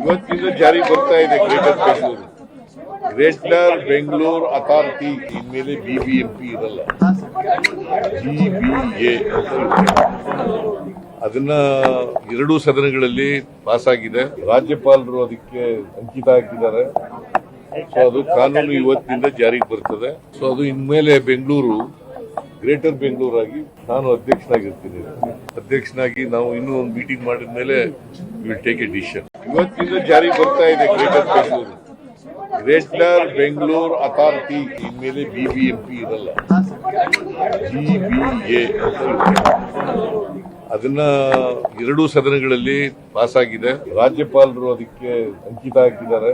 ಇವತ್ತಿಂದ ಜಾರಿ ಬರ್ತಾ ಇದೆ Greater Bengaluru Greater Bengaluru Authority ಇನ್ಮೇಲೆ ಬಿಬಿಎಂಪಿ ಇರಲ್ಲ. ಎ ಅದನ್ನ ಎರಡೂ ಸದನಗಳಲ್ಲಿ ಪಾಸ್ ಆಗಿದೆ ರಾಜ್ಯಪಾಲರು ಅದಕ್ಕೆ ಅಂಕಿತ ಹಾಕಿದ್ದಾರೆ. ಸೊ ಅದು ಕಾನೂನು ಇವತ್ತಿನಿಂದ ಜಾರಿಗೆ ಬರ್ತದೆ. ಸೊ ಅದು ಇನ್ಮೇಲೆ ಬೆಂಗಳೂರು ಗ್ರೇಟರ್ ಬೆಂಗಳೂರಾಗಿ ನಾನು ಅಧ್ಯಕ್ಷನಾಗಿರ್ತೀನಿ. ಅಧ್ಯಕ್ಷನಾಗಿ ನಾವು ಇನ್ನೂ ಒಂದು ಮೀಟಿಂಗ್ ಮಾಡಿದ ಮೇಲೆ ವಿಲ್ ಟೇಕ್ ಎ ಡಿಸಿಷನ್ ಇವತ್ತಿಂದ ಜಾರಿ ಬರ್ತಾ ಇದೆ Greater Bengaluru Greater Bengaluru Authority ಇನ್ಮೇಲೆ ಬಿಬಿಎಂಪಿ ಇರಲ್ಲ. ಎ ಅದನ್ನ ಎರಡೂ ಸದನಗಳಲ್ಲಿ ಪಾಸ್ ಆಗಿದೆ ರಾಜ್ಯಪಾಲರು ಅದಕ್ಕೆ ಅಂಕಿತ ಹಾಕಿದ್ದಾರೆ.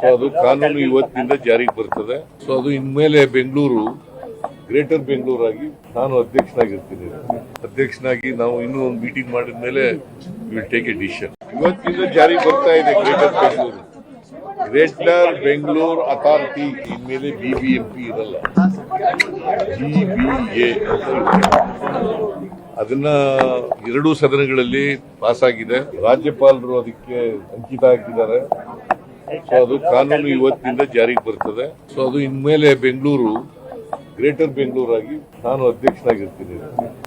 ಸೊ ಅದು ಕಾನೂನು ಇವತ್ತಿಂದ ಜಾರಿಗೆ ಬರ್ತದೆ. ಸೊ ಅದು ಇನ್ಮೇಲೆ ಬೆಂಗಳೂರು ಗ್ರೇಟರ್ ಬೆಂಗಳೂರಾಗಿ ನಾನು ಅಧ್ಯಕ್ಷನಾಗಿರ್ತೀನಿ. ಅಧ್ಯಕ್ಷನಾಗಿ ನಾವು ಇನ್ನೂ ಒಂದು ಮೀಟಿಂಗ್ ಮಾಡಿದ ಮೇಲೆ ವಿಲ್ ಟೇಕ್ ಎ ಡಿಸಿಷನ್ ಇವತ್ತಿಂದ ಜಾರಿ ಬರ್ತಾ ಇದೆ Greater Bengaluru. Greater Bengaluru Authority ಇನ್ಮೇಲೆ ಬಿಬಿಎಂಪಿ ಇರಲ್ಲ. ಬಿಬಿಎ ಅದನ್ನ ಎರಡೂ ಸದನಗಳಲ್ಲಿ ಪಾಸ್ ಆಗಿದೆ ರಾಜ್ಯಪಾಲರು ಅದಕ್ಕೆ ಅಂಕಿತ ಹಾಕಿದ್ದಾರೆ. ಸೊ ಅದು ಕಾನೂನು ಇವತ್ತಿಂದ ಜಾರಿಗೆ ಬರ್ತದೆ. ಸೊ ಅದು ಇನ್ಮೇಲೆ ಬೆಂಗಳೂರು ಗ್ರೇಟರ್ ಬೆಂಗಳೂರಾಗಿ ನಾನು ಅಧ್ಯಕ್ಷನಾಗಿರ್ತೀನಿ.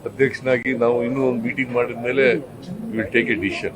ಅಧ್ಯಕ್ಷನಾಗಿ ನಾವು ಇನ್ನೂ ಒಂದು ಮೀಟಿಂಗ್ ಮಾಡಿದ ಮೇಲೆ ವಿಲ್ ಟೇಕ್ ಎ ಡಿಸಿಷನ್